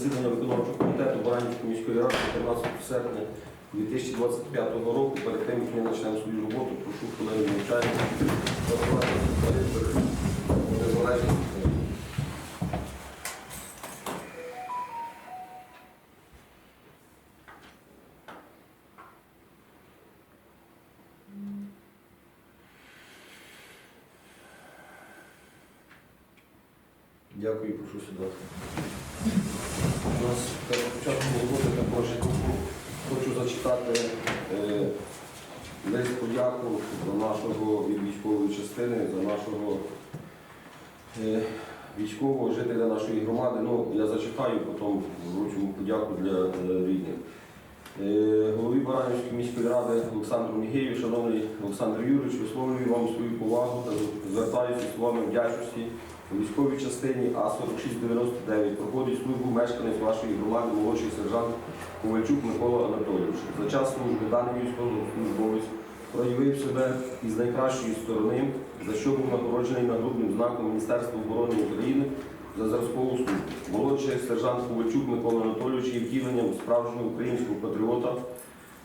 засідання виконавчого комітету Баранівської міської ради 14 серпня 2025 року. Перед тим, як ми почнемо свою роботу, прошу колеги навчання. Дякую, прошу сідати. У нас перед початком роботи також хочу зачитати е, лист подяку до нашого від військової частини, за нашого е, військового жителя нашої громади. Ну, я зачитаю, потім вручу подяку для рідних. Е, Голові Баранівської міської ради Олександру Мігеєві, шановний Олександр Юрійович, висловлюю вам свою повагу та звертаюся словами вдячності у військовій частині А4699 проходить службу мешканець вашої громади, молодший сержант Ковальчук Микола Анатолійович. За час служби даний військовослужбовець проявив себе із найкращої сторони, за що був нагороджений нагрудним знаком Міністерства оборони України за зразкову службу. Молодший сержант Ковальчук Микола Анатолійович є втіленням справжнього українського патріота,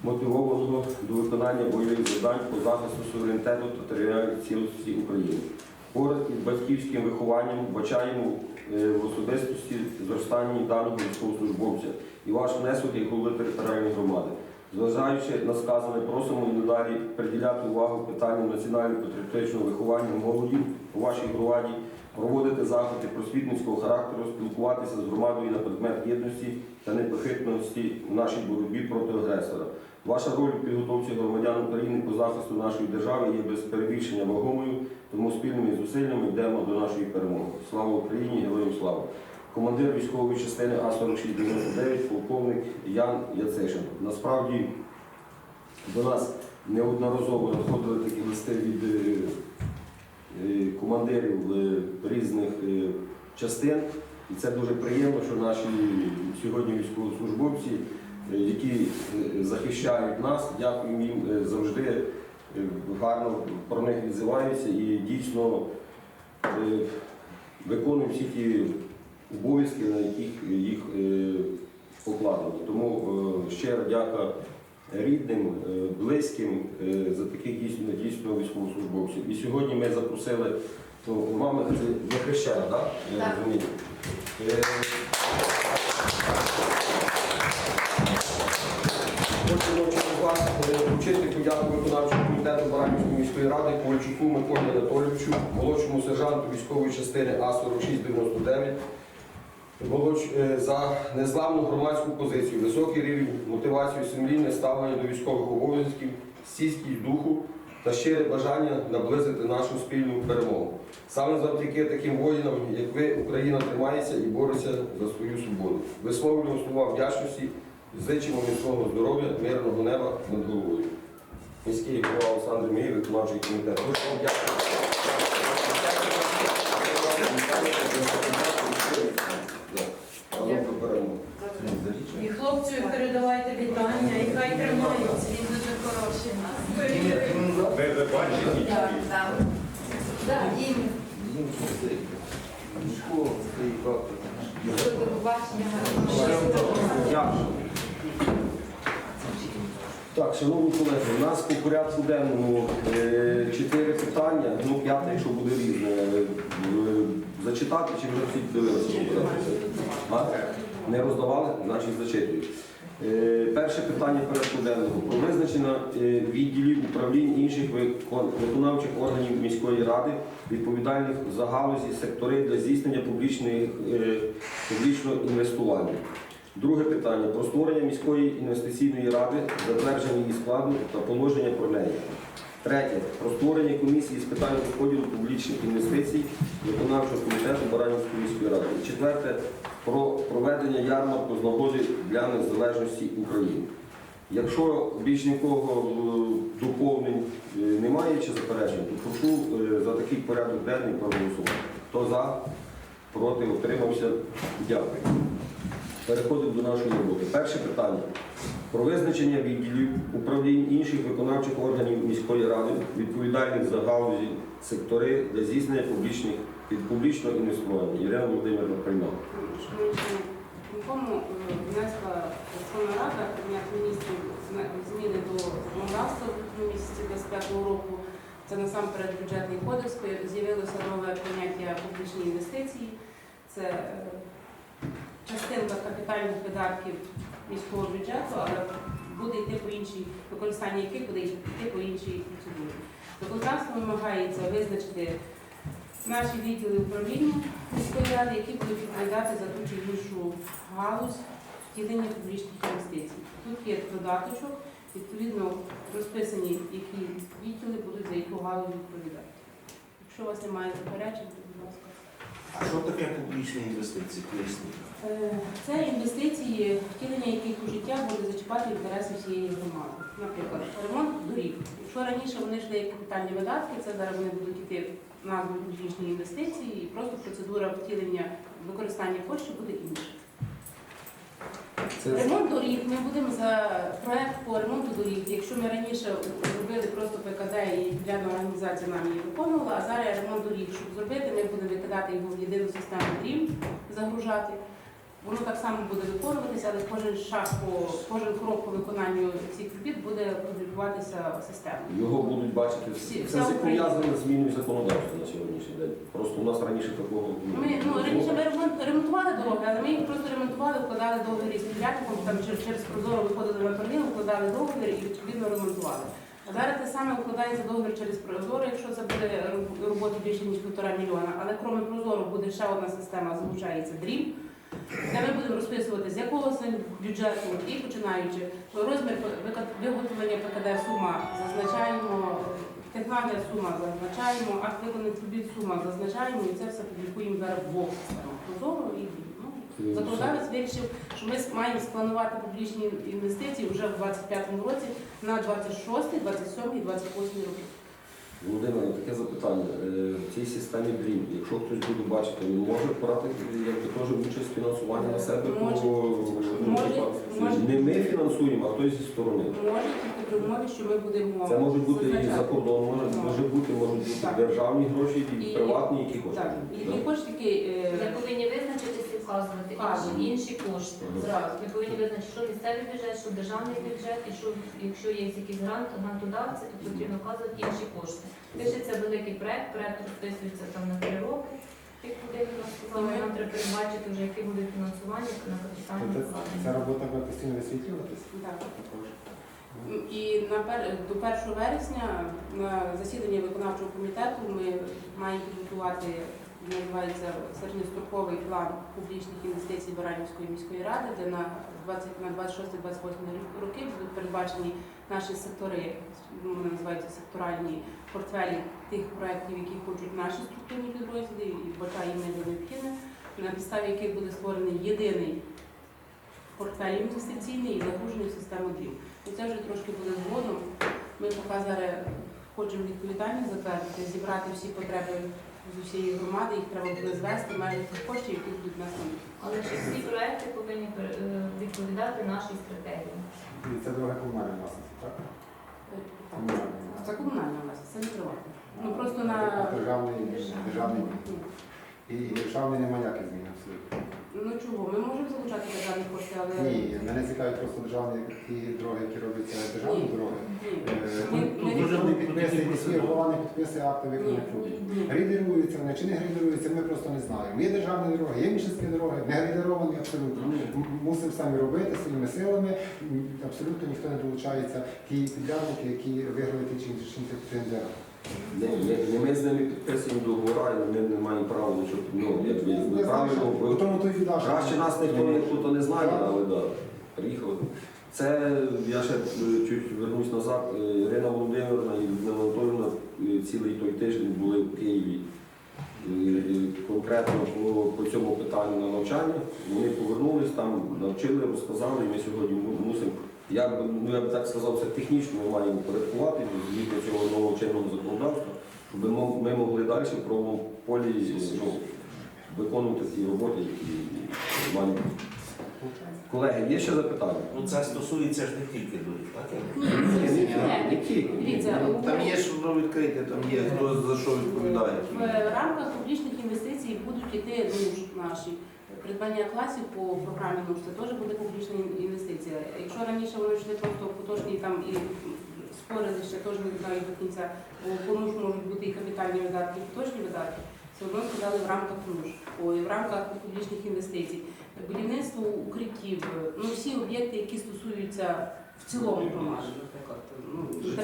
мотивованого до виконання бойових завдань по захисту суверенітету та територіальної цілісності України. Поряд із батьківським вихованням вбачаємо е, в особистості зростання даного військовослужбовця і ваш внесок як голови територіальної громади. Зважаючи на сказане, просимо і надалі приділяти увагу питанням національно-патріотичного виховання молоді у вашій громаді, проводити заходи просвітницького характеру, спілкуватися з громадою на предмет єдності та непохитності в нашій боротьбі проти агресора. Ваша роль у підготовці громадян України по захисту нашої держави є без перебільшення вагомою, тому спільними зусиллями йдемо до нашої перемоги. Слава Україні, героям слава! Командир військової частини А4699, полковник Ян Яцишин. Насправді до нас неодноразово надходили такі листи від е, е, командирів е, різних частин. І це дуже приємно, що наші сьогодні військовослужбовці, які захищають нас, дякуємо їм завжди гарно про них відзиваються і дійсно виконуємо всі ті обов'язки, на яких їх е, покладено. Тому е, щиро дяка рідним, е, близьким е, за таких дійсно дійсно військовослужбовців. І сьогодні ми запросили, ну, мами це захищає, так? Я розумію. Вручити подяку виконавчого комітету Баранівської міської ради Ковальчуку Миколі Анатолійовичу, молодшому сержанту військової частини А4699, молодш- е, за незламну громадську позицію, високий рівень мотивацію, сумлінне ставлення до військових обов'язків, стійкість духу та щире бажання наблизити нашу спільну перемогу. Саме завдяки таким воїнам, як ви, Україна тримається і бореться за свою свободу. Висловлюємо слова вдячності, зичимо міцного здоров'я, мирного неба над головою. Міський голова Олександр Мій, виконавчий комітет. Дуже вам дякую. Разом про перемогу. І хлопцю передавайте вітання, і хай тримаються, він дуже хороший у нас. Ви ви бачите? Так, так. Так, і до побачення. Дякую. Так, шановні колеги, у нас по порядку денному е, чотири питання, ну п'яте, якщо буде різне. Е, Зачитати чи вже всі дивилися? Не роздавали? Значить зачитую. Е, Перше питання порядку денного. Про визначення е, відділів управлінь інших виконавчих органів міської ради, відповідальних за галузі сектори для здійснення е, публічного інвестування. Друге питання про створення міської інвестиційної ради, затвердження її складу та положення про неї. Третє про створення комісії з питань розподілу публічних інвестицій виконавчого комітету Баранівської міської ради. Четверте про проведення ярмарку з нагоди для незалежності України. Якщо більш нікого е, доповнень е, немає чи заперечень, то прошу е, за такий порядок денний проголосувати. Хто за, проти, утримався, дякую. Переходимо до нашої роботи. Перше питання. Про визначення відділів управлінь інших виконавчих органів міської ради, відповідальних за галузі сектори для здійснення публічних, під публічного інвестування. Ірина Володимирівна приймала. якому е, внесла Верховна Рада Кабінет міністрів зміни до законодавства в місяці 25 року. Це насамперед бюджетний кодекс, з'явилося нове поняття публічні інвестиції. Це е, частинка капітальних видатків міського бюджету, але буде йти по іншій, використання яких буде йти по іншій процедурі. Законодавство вимагається визначити наші відділи управління міської ради, які будуть відповідати за ту чи іншу галузь втілення публічних інвестицій. Тут є додаточок, відповідно розписані, які відділи будуть за яку галузь відповідати. Якщо у вас немає заперечень, то, будь ласка. А що таке публічні інвестиції? Е, Це інвестиції, втілення яких у життя буде зачіпати інтереси всієї громади. Наприклад, ремонт доріг. Якщо раніше вони йшли як капітальні видатки, це зараз вони будуть йти назву публічні інвестиції, і просто процедура втілення використання коштів буде інша. Ремонт доріг. Ми будемо за проект по ремонту доріг. Якщо ми раніше робили просто ПКД і підрядна організація нам її виконувала, а зараз ремонт доріг, щоб зробити, ми будемо викидати його в єдину систему дрім, загружати. Воно так само буде виконуватися, але кожен шаг по кожен крок по виконанню цих робіт буде публікуватися системою. Його будуть бачити Всі-. Це все пов'язано з зміною законодавства на сьогоднішній день. Просто у нас раніше такого Ми ну раніше ми ремонтували дороги, але ми їх просто ремонтували, вкладали договір із підрядником, там через, через прозоро виходили на перлину, вкладали договір і відповідно ремонтували. А зараз те саме вкладається договір через прозоро, якщо це буде роб- роботи більше ніж півтора мільйона. Але крім прозоро буде ще одна система, залучається дрім. Де ми будемо розписувати, з якого бюджету і починаючи розмір виготовлення ПКД сума зазначаємо, технологія сума зазначаємо, акт виконаних робіт сума зазначаємо, і це все публікуємо зараз в двох системах прозоро і. Ну, Законодавець вирішив, що ми маємо спланувати публічні інвестиції вже в 25-му році на 26, 27 і 28 роки. Володимир, таке запитання. Е, В цій системі Dream, якщо хтось буде бачити, він може брати якби теж участь в фінансуванні на себе, Може. ну, Може. Може. не ми фінансуємо, а хтось зі сторони. Може тільки при умові, що ми будемо Це можуть бути і за кордон, може, може бути, можуть бути Так. державні гроші, і І- приватні, які хочуть. Так, які кошти такі е, і вказувати Вказуємо. інші, інші кошти. Зразу. Ви повинні визначити, що місцевий бюджет, що державний бюджет, і що якщо є якісь грант, грантодавці, то потрібно вказувати інші кошти. Пишеться великий проект, проект розписується там на три роки. Як буде нам треба передбачити вже, яке буде фінансування на капітальні Ця вкладення. робота буде постійно висвітлюватися. так. Також. І на пер- до 1 вересня на засіданні виконавчого комітету ми маємо підготувати, називається середньостроковий план публічних інвестицій Баранівської міської ради, де на 20 на 26-28 роки будуть передбачені наші сектори, ну, вони називаються секторальні портфелі тих проєктів, які хочуть наші структурні підрозділи, і вбачає їм необхідне, на підставі яких буде створений єдиний портфель інвестиційний і загружений систему ДІВ. І це вже трошки буде згодом. Ми поки зараз хочемо відповідальність затвердити, зібрати всі потреби з усієї громади, їх треба буде звести мають кошти, тих коштів, які будуть нас на Але ж всі проекти повинні е, відповідати нашій стратегії. І це друга комунальна власність, так? Комунальна. Це комунальна власність, це не приватна. Ну просто на Державний, державний. І державний немає ніяких змін абсолютно. Ну чого? Ми можемо залучати державні кошти, але Ні, мене цікавить просто державні ті дороги, які робляться державні Ні. дороги. Ні. Е, Ми- Тут дуже не підписує, міський голова не підписує акти Ні, виконаних робіт. ні. Грейдеруються вони чи не грейдеруються, ми просто не знаємо. Є державні дороги, є міщинські дороги, не грейдеровані абсолютно. М- Мусимо самі робити своїми силами. М, Абсолютно ніхто не долучається. Ті підрядники, які виграли ті чи інші тендери. Не, не, не ми з ними підписуємо договори, і ми не маємо права нічого. Ну, якби ми правильно, що- бо тому то біда, що- краще нас ніхто ніхто не знає, але да, приїхали. Це я ще е, чуть вернусь назад. Е, Ірина Володимирівна і Людмила Анатолівна е, цілий той тиждень були в Києві. Е, Конкретно по, по цьому питанню на навчання. Вони повернулись там, навчили, розказали, і ми сьогодні му- мусимо. Я б ну я б так сказав, це технічно ми маємо порядкувати згідно цього нового чинного законодавства, щоб ми ми могли далі в правовому полі ну, виконувати ті роботи, які бути. Колеги, є ще запитання? Ну це стосується ж не тільки доріг, так? Там є воно відкрите, там є хто за що відповідає. В рамках публічних інвестицій будуть йти ну, наші Придбання класів по програмі НУШ це теж буде публічна інвестиція. Якщо раніше вони йшли просто поточні там і спорили ще теж не знають до кінця, бо по НУШ можуть бути і капітальні видатки, і поточні видатки, все одно сказали в рамках НУШ, ой, в рамках публічних інвестицій. Будівництво укриттів, ну всі об'єкти, які стосуються в цілому громади, наприклад. Ну, інтерес-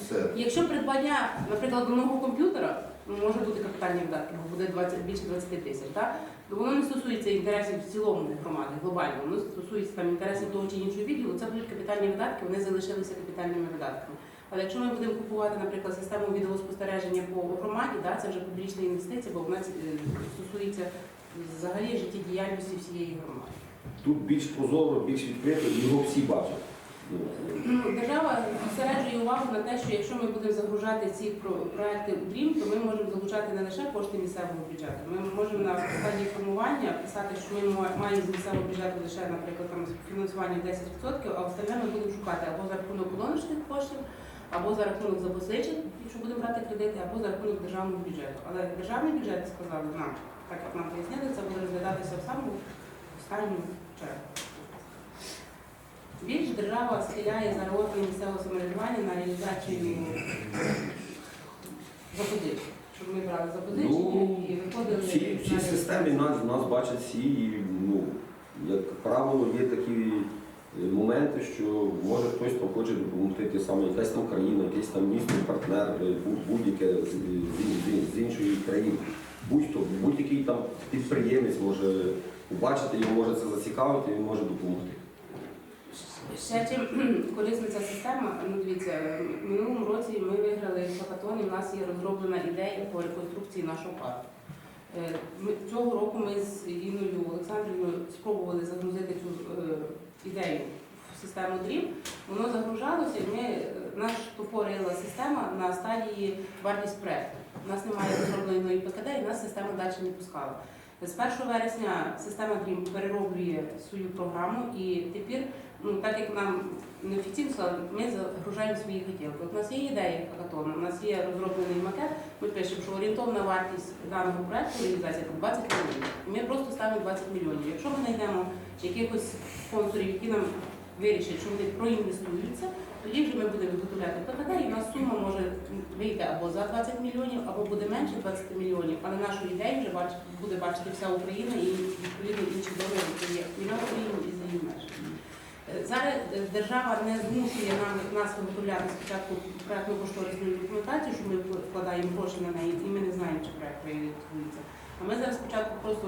все. Якщо придбання, наприклад, нового комп'ютера ну, може бути капітальні видатки, бо буде 20, більше 20 тисяч, так? То воно не стосується інтересів в цілому громади, глобально, воно стосується там інтересів того чи іншого відділу, це будуть капітальні видатки, вони залишилися капітальними видатками. Але якщо ми будемо купувати, наприклад, систему відеоспостереження по громаді, да, це вже публічна інвестиція, бо вона е, стосується взагалі життєдіяльності всієї громади. Тут більш прозоро, більш відкрито, його всі бачать. Ну, Держава зосереджує увагу на те, що якщо ми будемо загружати ці проекти у дрім, то ми можемо залучати не лише кошти місцевого бюджету. Ми можемо на стадії формування писати, що ми маємо з місцевого бюджету лише, наприклад, там фінансування 10%, а остальне ми будемо шукати або за рахунок колоночних коштів, або за рахунок запозичень, якщо будемо брати кредити, або за рахунок державного бюджету. Але державний бюджет сказали нам, так як нам пояснили, це буде розглядатися в самому останню чергу. Більш держава схиляє за органи місцевого самоврядування на реалізацію запозичень. Щоб ми брали запозичення Ну, і виходили В цій, системі нас, нас бачать всі, і, ну, як правило, є такі е, моменти, що може хтось хоче допомогти, те саме якась там країна, якийсь там місто, партнер, е, будь-яке з, з- з- з іншої країни. Будь-хто, будь-який там підприємець може побачити, його може це зацікавити, він може допомогти. Ще чим корисна ця система, ну дивіться, в минулому році ми виграли хакатон, і в нас є розроблена ідея по реконструкції нашого парку. Е, цього року ми з Інною Олександрівною спробували загрузити цю е, ідею в систему дрім. Воно загружалося, і ми, е, наш тупорила система на стадії вартість проекту. У нас немає розробленої ПКД, і нас система далі не пускала. З 1 вересня система Dream перероблює свою програму і тепер, ну так як нам неофіційно сказали, ми загружаємо свої хотілки. От у нас є ідея хакатону, у нас є розроблений макет, ми пишемо, що орієнтовна вартість даного проекту реалізація це 20 мільйонів. Ми просто ставимо 20 мільйонів. Якщо ми знайдемо якихось спонсорів, які нам вирішать, що вони проінвестуються, тоді вже ми будемо виготовляти ПКД, і у нас сума може вийти або за 20 мільйонів, або буде менше 20 мільйонів, але нашу ідею вже бач- буде бачити вся Україна і відповідно інші дороги, які є і на Україні, і за її межами. Зараз держава не змушує нам нас виготовляти спочатку проектну кошторисну документацію, що ми вкладаємо гроші на неї, і ми не знаємо, чи проект реалізується. А ми зараз спочатку просто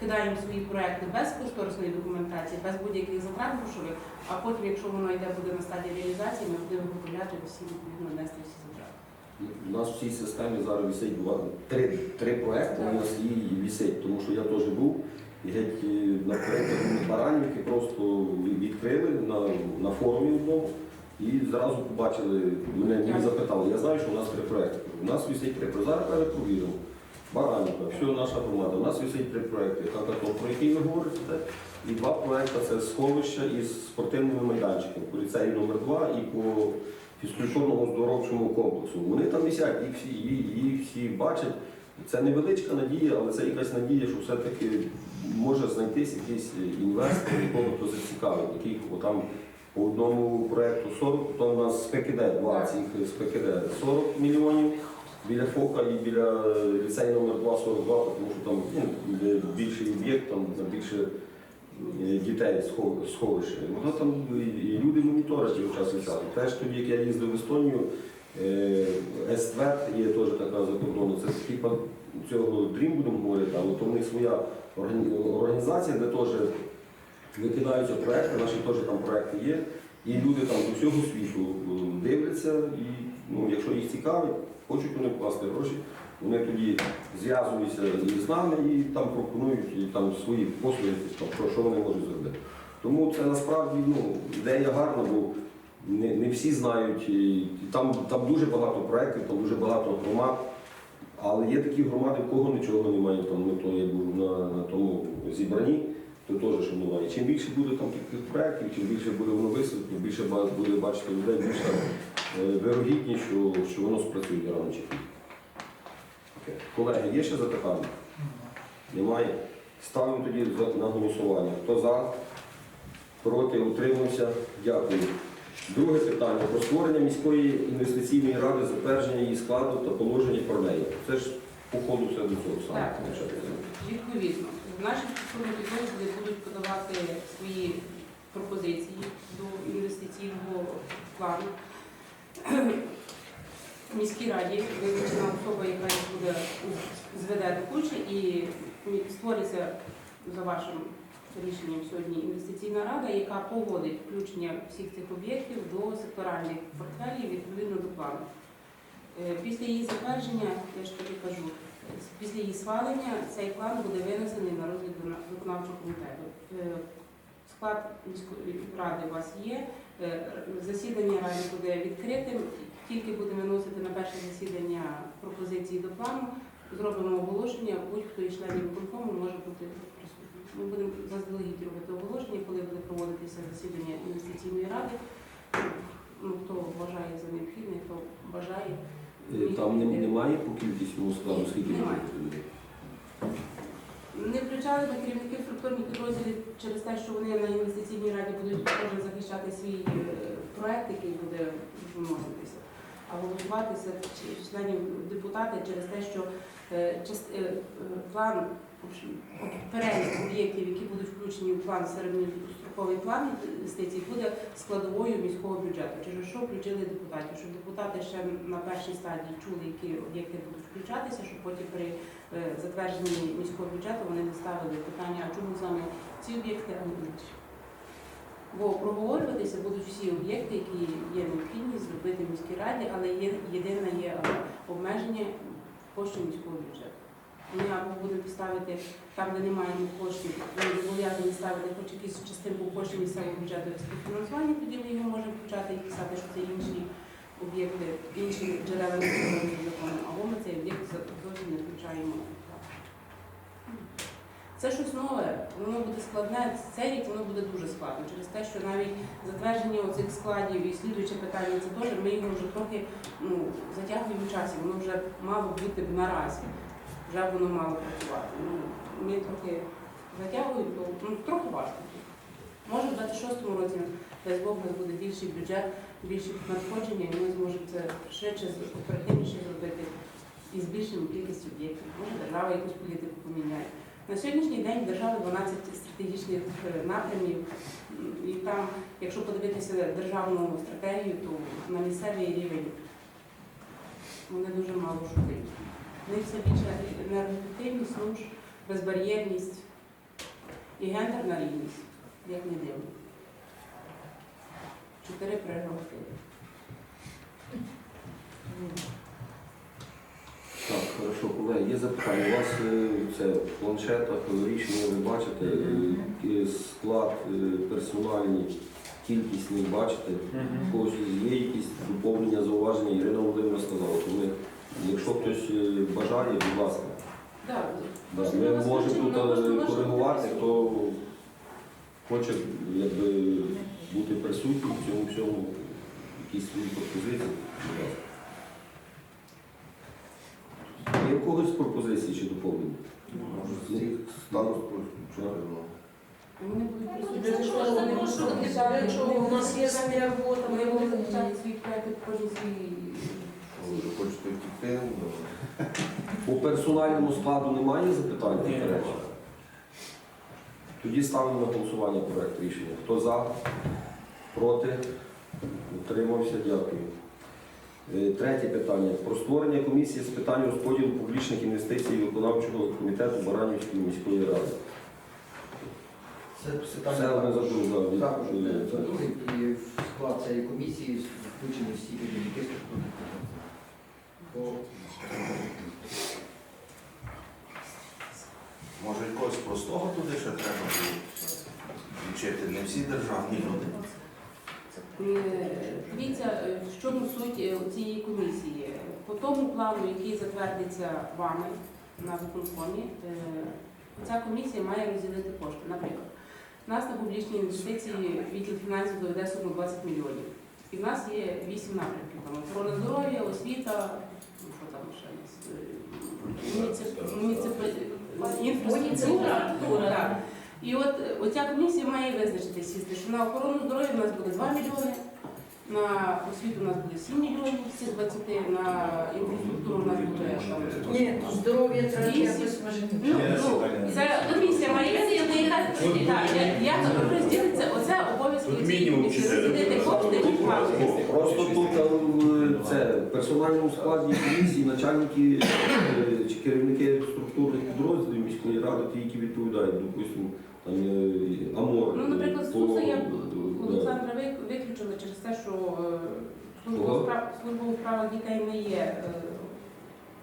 кидаємо свої проекти без кошторисної документації, без будь-яких затрат грошових, а потім, якщо воно йде буде на стадії реалізації, ми будемо виготовляти всі відповідно нести всі затрати. У нас в цій системі зараз висить два, три, три проекти, у нас і висить, тому що я теж був. І геть е, на проєкті Баранівки просто відкрили на, на форумі одному і зразу побачили, мене мені запитали, я знаю, що у нас три проекти. У нас висить три проекти. Зараз каже, провіримо. Баранівка, все наша громада. У нас висить три проекти. Хакатон, про який ви говорите, і два проекти це сховища із спортивними майданчиками. Поліцей номер 2 і по фізкультурному здоровчому комплексу. Вони там висять, їх всі, їх всі бачать. Це невеличка надія, але це якась надія, що все-таки може знайтись якийсь інвестор, якого хто зацікавить, який там по одному проєкту 40, то у нас з ПКД, два цих з ПКД 40 мільйонів, біля ФОКа і біля ліцей номер 2 42, тому що там ну, більший об'єкт, там більше е, дітей схов- сховище. Воно там і- люди моніторять його час часу. Теж тоді, як я їздив в Естонію, Ествет є теж така за кордону. Це типа цього Dream будемо говорити, але то в них своя організація, де теж викидаються проекти, наші теж там проекти є. І люди там з усього світу е, дивляться, і ну, якщо їх цікавить, хочуть вони вкласти гроші, вони тоді зв'язуються з нами і там пропонують і там свої послуги, там, що, що вони можуть зробити. Тому це насправді ну, ідея гарна, бо не, не всі знають, і, там, там дуже багато проєктів, там дуже багато громад. Але є такі громади, в кого нічого немає. Там ми то я був на, на тому зібранні, то теж немає. Чим більше буде там таких проєктів, чим більше буде воно висвітлено, більше буде бачити людей, більше е, вирогідність, що, що воно спрацює рано чи пізно. Колеги, є ще запитання? Немає. Ставимо тоді на голосування. Хто за? Проти? Утримався? Дякую. Друге питання про створення міської інвестиційної ради, затвердження її складу та положення про неї. Це ж по ходу все до цього саме. Так, відповідно. Наші структурні підрозділи будуть подавати свої пропозиції до інвестиційного плану. В міській раді визначена особа, яка буде зведе до кучі і створиться за вашим рішенням сьогодні інвестиційна рада, яка погодить включення всіх цих об'єктів до секторальних портфелів відповідно до плану. Е, Після її затвердження, я ж тобі кажу, після її схвалення цей план буде винесений на розгляд виконавчого комітету. Е, Склад міської ради у вас є. Е, Засідання ради буде відкритим. Тільки будемо виносити на перше засідання пропозиції до плану. Зробимо оголошення, будь-хто із членів виконкому може бути. Ми будемо заздалегідь робити оголошення, коли буде проводитися засідання інвестиційної ради. Ну, хто вважає за необхідне, хто бажає. Е, Там не- немає по кількісному складу, скільки Немає. людей? Не включали на керівників структурних підрозділів через те, що вони на інвестиційній раді будуть кожен захищати свій е, проект, який буде вноситися. А голосуватися членів депутати через те, що е, част- е, е, план перелік об'єктів, які будуть включені в план середньостроковий план інвестицій, буде складовою міського бюджету. Через що включили депутатів, щоб депутати ще на першій стадії чули, які об'єкти будуть включатися, щоб потім при е, затвердженні міського бюджету вони не ставили питання, а чому саме ці об'єкти, а не інші. Бо проговорюватися будуть всі об'єкти, які є необхідність зробити в міській раді, але є єдине є обмеження коштів міського бюджету. Ми або будемо ставити там, де немає коштів, ми зобов'язані ставити хоч якусь частинку коштів місцевого бюджету співфінансування, тоді ми його можемо включати і писати, що це інші об'єкти, інші джерела закону, або ми цей об'єкт зовсім не включаємо. Це щось нове, воно буде складне. Цей рік воно буде дуже складно через те, що навіть затвердження оцих складів і слідуюче питання це теж ми його вже трохи ну, затягуємо в часі, воно вже мало бути наразі, вже воно мало працювати. Ну, ми трохи затягуємо, бо ну, трохи важко. Може, в 26-му році, дай Бог, у нас буде більший бюджет, більші надходження, і ми зможемо це швидше, оперативніше зробити і збільшимо кількість об'єктів. Може, держава якусь політику поміняє. На сьогоднішній день в держави 12 стратегічних е, напрямів, і там, якщо подивитися державну стратегію, то на місцевий рівень вони дуже мало шукають. В них все більше енергоефективність, безбар'єрність і гендерна рівність, як не дивно. Чотири прерогативи. Так, хорошо, колеги, є запитання. У вас е, це в планшетах рішення ви бачите, е, е, склад е, персональний, кількісний бачите. У когось є якісь доповнення, зауваження, Ірина Володимирівна сказала, то ми, якщо хтось е, бажає, будь ласка. Так, Да, Ми можемо тут е, коригувати, хто хоче якби, бути присутнім в цьому всьому, якісь свої пропозиції. Будь ласка. Є в когось пропозиції чи доповнення? Може, всіх старосту включати. ну. Вони будуть присутні. Для чого? Вони Тому будуть що захищати- для чого? У нас є вони робота, будуть захищати свій проект, кожен Ви хочете втікти? По персональному складу немає запитань? Ні. Тоді ставимо на голосування проект рішення. Хто за? Проти? Утримався? Дякую. Е, Третє питання. Про створення комісії з питань розподілу публічних інвестицій виконавчого комітету Баранівської міської ради. Це Все одне забув, да, Також від- е, і в склад цієї комісії включені всі керівники структурних підрозділів. Може, якогось простого туди ще треба вчити, не всі державні люди. Е, Дивіться, е, в чому суть е, цієї комісії. По тому плану, який затвердиться вами на виконкомі, ця комісія має розділити кошти. Наприклад, у нас на публічні інвестиції відділ фінансів доведе суму 20 мільйонів. І в нас є 8 напрямків. Охорона здоров'я, освіта, інфраструктура. І от е, оця комісія має визначити сісти, що на охорону здоров'я в нас буде 2 мільйони, на освіту у нас буде 7 мільйонів цих 20, на інфраструктуру у нас буде. Ні, здоров'я треба якось Ну, ну, це комісія має визначити, яка як розділиться Тут мінімум чотири. І плати. Просто тут е, це в персональному складі комісії, начальники е, чи керівники структурних підрозділів міської ради, ті, які відповідають, допустимо, там е, АМОР. Ну, наприклад, по- Суса я да. Олександра ви- виключили через те, що е, служба Кого? у справ- служба у справах дітей не є е,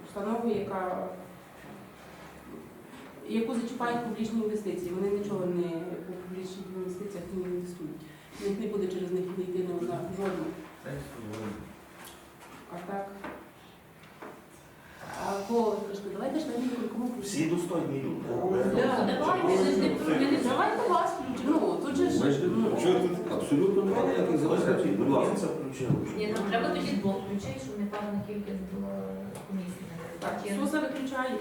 установою, яка яку зачіпають публічні інвестиції. Вони нічого не по публічних інвестиціях не інвестують. Них не буде через них не йти на одна жодну. А так. А ви давайте ж на мікро кому Всі достойні люди. Давайте, вас включимо. Ну, тут же ж. Ну, Що тут? Абсолютно немає ніяких заперечень, будь ласка. Це включили. Ні, нам треба тоді двох ключей, щоб не певна кількість була комісії. Так, Суса виключає.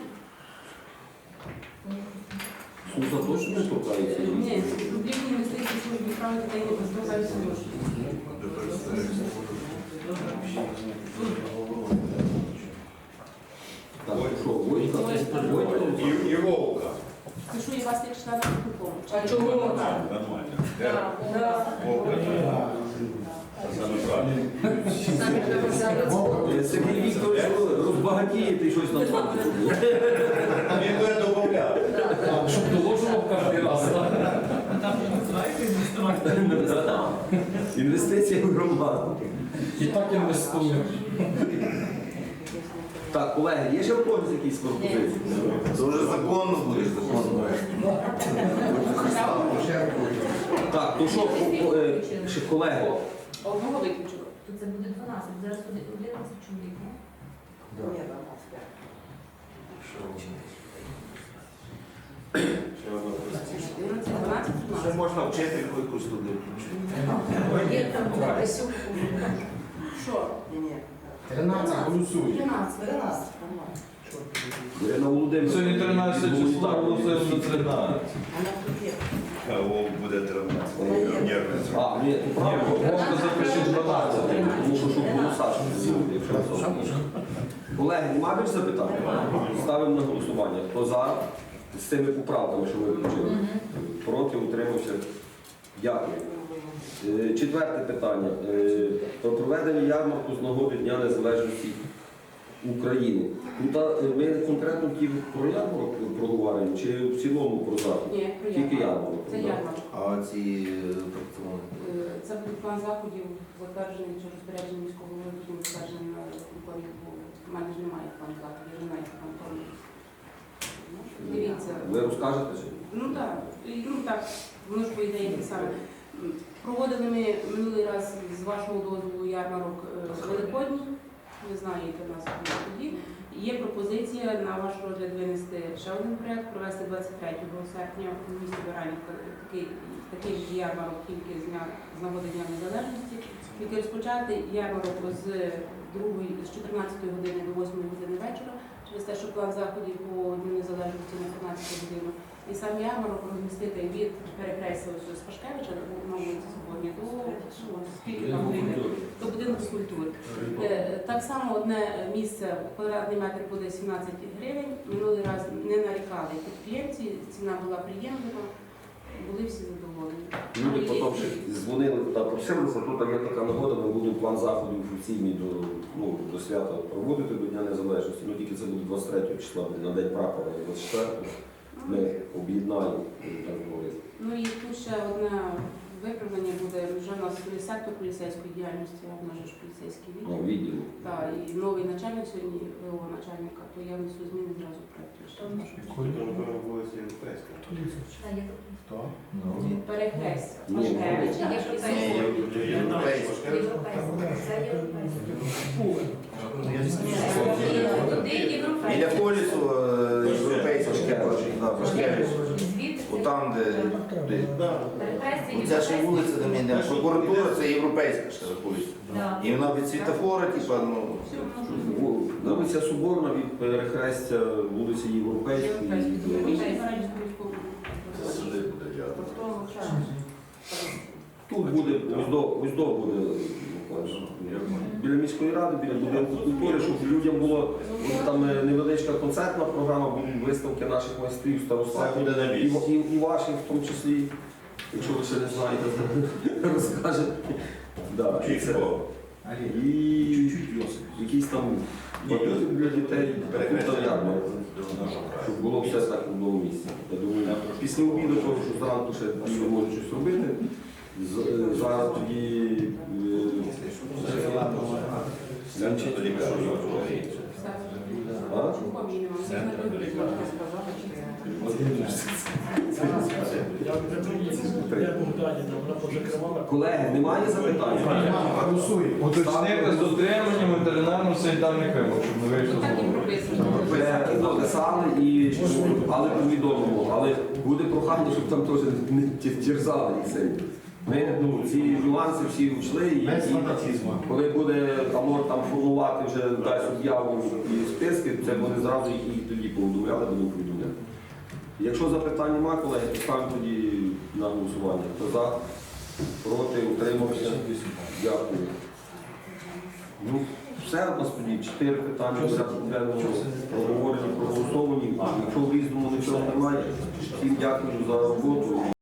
Суса точно не торкається. Ні, публічні інвестиції служби прав дітей не безпосередньо. Так, що, Войка? Войка? І, і Вовка. Пишу я вас як члена виконкому. А чому так? Нормально. Да, да. Вовка. Сергій Вікторович розбагатіє, ти щось скажеш. Він буде додавляти. Щоб доложував кожен раз. Інвестиції в громаду. І так інвестує. Так, колеги, є ще в когось якісь пропозиції? Це вже законно буде законно. Так, то що, по- е, ще колеги, Одного виключила. То це буде 12, зараз буде 11 чоловік. ну. Ще одна простіше. 11, 12, Ще 12. можна вчительку якусь туди включити. Є там Тарасюк. Що? 13 голосують. 13. 13. Ірина Володимирівна. Сьогодні 13 число, Гуманітарна голосуємо за інституція. 13. А Вовк буде 13. А, ні, правильно. Запишіть 12. Тому що щоб голоса якщо це. Колеги, немає більше запитань? Ставимо на голосування. Хто за з цими поправками, що ми включили? Проти, утримався. Дякую. Е, Четверте питання. Е, Про проведення ярмарку з нагоди Дня Незалежності України. Ну, та, е, ми конкретно ті про ярмарок проговорюємо, чи в цілому про захід? Ні, про Тільки ярмарок. Це да? ярмарок. А ці атракціони? Це буде план заходів, затверджений чи розпорядження міського голови, потім затверджений на виконкомі, бо в мене ж немає плану заходів, я не знаю, що там там. Ну, Дивіться. Ви розкажете? Чи? Ну так, ну так, воно ж по ідеї те саме. Проводили ми минулий раз з вашого дозволу ярмарок е, Великодній. Ви знаєте нас тоді. Є пропозиція на ваш розгляд винести ще один проєкт, провести 23 серпня у місті Баранівка такий, такий ж ярмарок тільки з, дня, з нагоди Дня Незалежності. Тільки розпочати ярмарок з 2, з 14 години до 8 години вечора, через те, що план заходів по Дню Незалежності на 15 годину. І сам ярмарок розмістити від перехрестя з Пашкевича на вулиці Соборні до скільки там вийде, до будинку культури. Е, Так само одне місце, квадратний метр буде 17 гривень. Минулий раз не нарікали підприємці, ціна була приємлива, були всі задоволені. Люди потім дзвонили та просилися, тут там є така нагода, ми будемо план заходів офіційний до, ну, до свята проводити до Дня Незалежності. Ну тільки це буде 23 числа, на День прапора, 24 Ми об'єднаємо. Ну і тут ще одне виправлення буде вже у нас не сектор поліцейської діяльності, а в нас ж поліцейський Ну, відділ. відділ. Так, і новий начальник сьогодні, ВО начальника, то я внесу зміни зразу в проєкт. Напевно, вулиця Європейська. А, є тут. Хто? Перехрестя. Соборні. Європейська. Європейська. Це європейська. Біля європейська. полісу е. Звідти. Отам, де... Ця ще європейський. вулиця, ми йдемо, прокуратура, це європейська ще рахується. Да. І вона від світофора, типа, ну, Вулиця Соборна від перехрестя вулиці Європейської. Це сюди буде дякую. Тут буде, ось до, буде біля міської ради, біля будинку культури, щоб людям було там е, невеличка концертна програма, будуть виставки наших майстрів, старостатів. І, і, і ваших в тому числі, якщо ви ще не знаєте, розкажете. Да, і це- І Чуть-чуть Йосип. якісь там батути для дітей, там. Щоб було все так в одному місці. Я думаю, після обіду, того, що зранку ще діти можуть щось робити. з- Зараз тоді е, Центр до лікарні. а? Центр до лікарні. Колеги, немає запитань? Голосуємо. Уточнити з дотриманням ветеринарно-санітарних вимог, щоб не вийшло Так і знову. написали і але повідомимо. Але буде прохання, щоб там теж не терзали і це. Ми ну, ці нюанси всі йшли, і, Без і коли буде Амор там формувати вже дасть об'яву і списки, це вони зразу їх і тоді повідомляли, будемо повідомляти. Якщо запитань немає, колеги, поставимо тоді на голосування. Хто за, проти, утримався. Дякую. Ну, все у нас тоді чотири питання порядку денного проговорені, проголосовані. Якщо в різному нічого немає, всім дякую за роботу.